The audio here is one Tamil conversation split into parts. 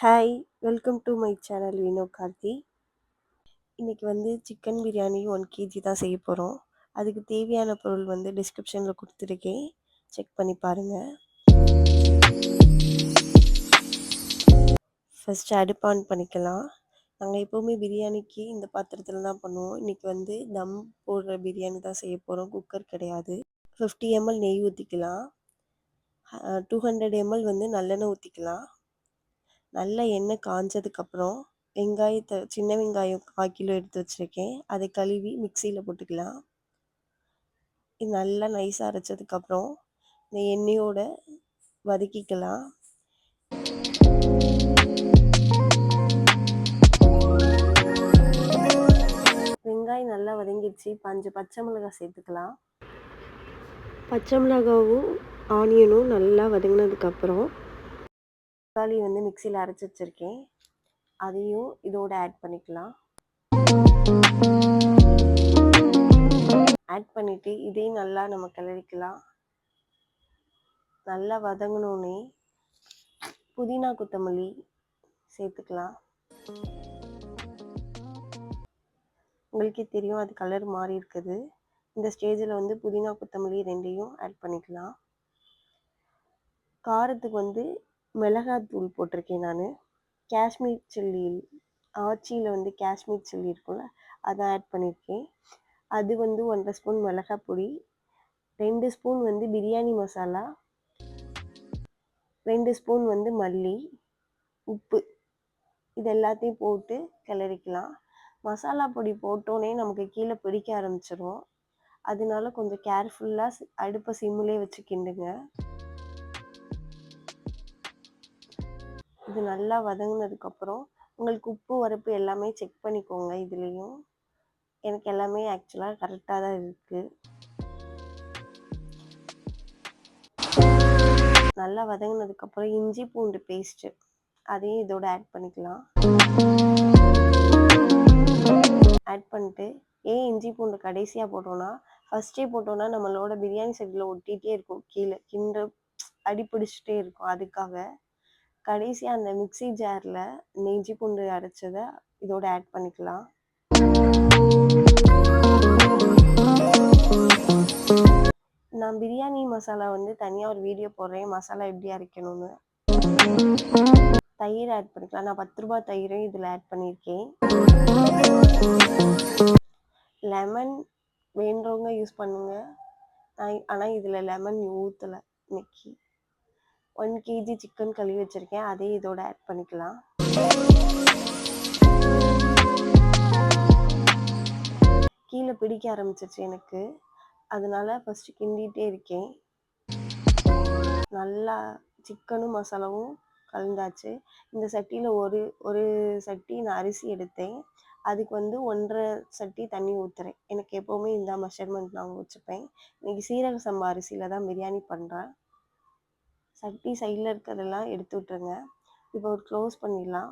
Hi welcome to my channel Vino Karthi இன்றைக்கி வந்து சிக்கன் பிரியாணி ஒன் கேஜி தான் செய்ய போகிறோம் அதுக்கு தேவையான பொருள் வந்து டிஸ்கிரிப்ஷனில் கொடுத்துருக்கேன். செக் பண்ணி பாருங்கள் ஃபஸ்ட்டு அடுப்பு ஆன் பண்ணிக்கலாம். நாங்கள் எப்போவுமே பிரியாணிக்கு இந்த பாத்திரத்தில் தான் பண்ணுவோம். இன்றைக்கி வந்து தம் போடுற பிரியாணி தான் செய்ய போகிறோம் குக்கர் கிடையாது. ஃபிஃப்டி எம்எல் நெய் ஊற்றிக்கலாம் டூ ஹண்ட்ரட் எம்எல் வந்து நல்லெண்ணெய் ஊற்றிக்கலாம் நல்லா எண்ணெய் காஞ்சதுக்கப்புறம் வெங்காயத்தை சின்ன வெங்காயம் கால் கிலோ எடுத்து வச்சுருக்கேன். அதை கழுவி மிக்சியில் போட்டுக்கலாம். இது நல்லா நைஸாக அரைச்சதுக்கப்புறம் இந்த எண்ணெயோட வதக்கிக்கலாம். வெங்காயம் நல்லா வதங்கிடுச்சு. பஞ்சு பச்சை மிளகாய் சேர்த்துக்கலாம். பச்சை மிளகாவும் ஆனியனும் நல்லா வதங்கினதுக்கப்புறம் தக்காளி வந்து மிக்சியில் அரைச்சி வச்சுருக்கேன். அதையும் இதோட ஆட் பண்ணிக்கலாம். ஆட் பண்ணிவிட்டு இதையும் நல்லா நம்ம கிளறிக்கலாம். நல்லா வதங்கினோன்னே புதினா கொத்தமல்லி சேர்த்துக்கலாம். உங்களுக்கே தெரியும் அது கலர் மாறி இருக்குது. இந்த ஸ்டேஜில் வந்து புதினா கொத்தமல்லி ரெண்டையும் ஆட் பண்ணிக்கலாம். காரத்துக்கு வந்து மிளகாத்தூள் போட்டிருக்கேன் நான். காஷ்மீர் சில்லி ஆச்சியில் வந்து காஷ்மீர் சில்லி இருக்கும்ல அதை ஆட் பண்ணியிருக்கேன் அது வந்து ஒன்றரை ஸ்பூன் மிளகாய் பொடி ரெண்டு ஸ்பூன் வந்து பிரியாணி மசாலா ரெண்டு ஸ்பூன் வந்து மல்லி உப்பு. இது எல்லாத்தையும் போட்டு கிளறிக்கலாம். மசாலா பொடி போட்டோன்னே நமக்கு கீழே பிடிக்க ஆரம்பிச்சிரும். அதனால கொஞ்சம் கேர்ஃபுல்லாக அடுப்பை சிம்முலே வச்சு கிண்டுங்க. இது நல்லா வதங்கினதுக்கப்புறம் உங்களுக்கு உப்பு உரப்பு எல்லாமே செக் பண்ணிக்கோங்க இதுலேயும். எனக்கு எல்லாமே ஆக்சுவலாக கரெக்டாக தான் இருக்குது நல்லா வதங்கினதுக்கப்புறம் இஞ்சி பூண்டு பேஸ்ட்டு அதையும் இதோட ஆட் பண்ணிக்கலாம். ஆட் பண்ணிட்டு ஏன் இஞ்சி பூண்டு கடைசியாக போட்டோன்னா ஃபஸ்ட்டே போட்டோன்னா நம்மளோட பிரியாணி செட்டில் ஒட்டிகிட்டே இருக்கும் கீழே கிண்டு அடிப்பிடிச்சிட்டே இருக்கும் அதுக்காக. கடைசியாக அந்த மிக்சி ஜாரில் நெஞ்சி பூண்டு அரைச்சதை இதோட ஆட் பண்ணிக்கலாம். நான் பிரியாணி மசாலா வந்து தனியாக ஒரு வீடியோ போடுறேன். மசாலா எப்படி அரைக்கணும்னு. தயிர் ஆட் பண்ணிக்கலாம். நான் பத்து ரூபா தயிரும் இதில் ஆட் பண்ணியிருக்கேன். லெமன் வேண்டவங்க யூஸ் பண்ணுங்க. நான் ஆனால் இதில் லெமன் ஊற்றலை இன்னைக்கு. ஒன் கேஜி சிக்கன் கழுவி வச்சுருக்கேன். அதே இதோட ஆட் பண்ணிக்கலாம். கீழே பிடிக்க ஆரம்பிச்சிருச்சு எனக்கு. அதனால ஃபஸ்ட்டு கிண்டிகிட்டே இருக்கேன். நல்லா சிக்கனும் மசாலாவும் கலந்தாச்சு. இந்த சட்டியில் ஒரு ஒரு சட்டி நான் அரிசி எடுத்தேன். அதுக்கு வந்து ஒன்றரை சட்டி தண்ணி ஊற்றுறேன் எனக்கு எப்போவுமே இந்த மெஷர்மெண்ட் நான் வச்சுப்பேன் இன்றைக்கி சீரக சம்பா அரிசியில் தான் பிரியாணி பண்ணுறேன் சட்டி சைடில் இருக்கிறதெல்லாம் எடுத்து விட்ருங்க இப்போ ஒரு க்ளோஸ் பண்ணிடலாம்.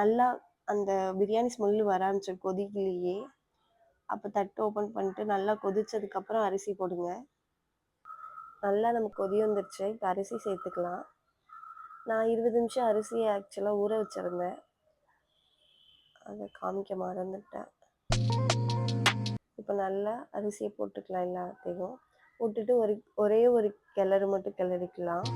நல்லா அந்த பிரியாணி ஸ்மெல் வர ஆரம்பிச்சு கொதிக்கலையே. அப்போ தட்டு ஓப்பன் பண்ணிட்டு நல்லா கொதிச்சதுக்கப்புறம் அரிசி போடுங்க. நல்லா நமக்கு கொதி வந்துருச்சு. இப்போ அரிசி சேர்த்துக்கலாம். நான் இருபது நிமிஷம் அரிசியை ஆக்சுவலாக ஊற வச்சுருந்தேன். அதை காமிக்க மறந்துட்டேன். இப்போ நல்லா அரிசியை போட்டுக்கலாம் எல்லாத்தையும். போட்டுட்டு ஒரு ஒரே ஒரு கிளறு மட்டும் கிளறிக்கலாம்.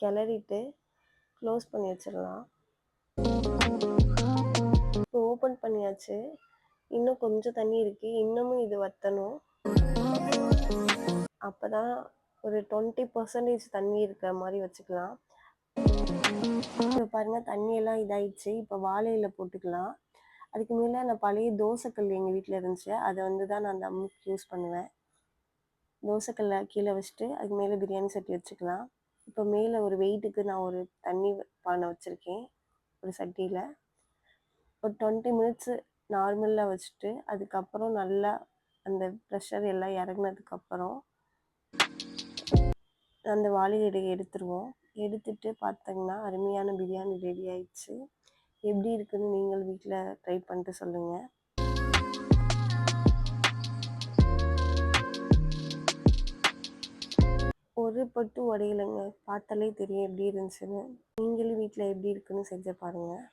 கிளறிட்டு க்ளோஸ் பண்ணி வச்சிடலாம். இப்போ ஓப்பன் பண்ணியாச்சு. இன்னும் கொஞ்சம் தண்ணி இருக்குது இன்னமும் இது வற்றணும் அப்போ தான் ஒரு டுவெண்ட்டி பர்சன்டேஜ் தண்ணி இருக்கிற மாதிரி வச்சுக்கலாம். இப்போ பாருங்கள் தண்ணியெல்லாம் இதாயிடுச்சு. இப்போ வாழையில போட்டுக்கலாம். அதுக்கு மேலே நான் பழைய தோசைக்கல் எங்கள் வீட்டில் இருந்துச்சு. அதை வந்து தான் நான் அந்த அம்முக்கு யூஸ் பண்ணுவேன். தோசைக்கல்லை கீழே வச்சுட்டு அதுக்கு மேலே பிரியாணி சட்டி வச்சுக்கலாம். இப்போ மேலே ஒரு வெயிட்டுக்கு நான் ஒரு தண்ணி பானை வச்சுருக்கேன். ஒரு சட்டியில். ஒரு டுவெண்ட்டி மினிட்ஸு நார்மலில் வச்சுட்டு அதுக்கப்புறம் நல்லா அந்த ப்ரெஷர் எல்லாம் இறங்கினதுக்கப்புறம் அந்த வாழை இலையை எடுத்துருவோம். எடுத்துட்டு பார்த்தீங்கன்னா அருமையான பிரியாணி ரெடி ஆயிடுச்சு. எப்படி இருக்குன்னு நீங்கள் வீட்டில் ட்ரை பண்ணிட்டு சொல்லுங்கள் ஒரு பட்டு உடையலைங்க. பார்த்தாலே தெரியும் எப்படி இருந்துச்சுன்னு. நீங்களும் வீட்டில் எப்படி இருக்குன்னு செஞ்சு பாருங்கள்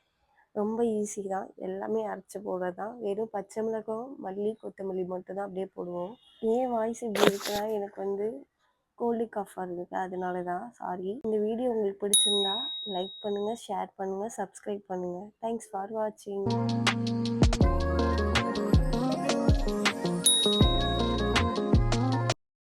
ரொம்ப ஈஸி தான். எல்லாமே அரைச்சி போடுறது தான் வெறும் பச்சை மிளகாய் மல்லி கொத்தமல்லி மட்டும் தான் அப்படியே போடுவோம். ஏன் வாய்ஸ் இப்படி இருக்குன்னா எனக்கு வந்து கோல்டு கஃபாக இருக்குது அதனால தான் சாரி இந்த வீடியோ உங்களுக்கு பிடிச்சிருந்தா லைக் பண்ணுங்கள் ஷேர் பண்ணுங்கள் சப்ஸ்கிரைப் பண்ணுங்கள் தேங்க்ஸ் ஃபார் வாட்சிங்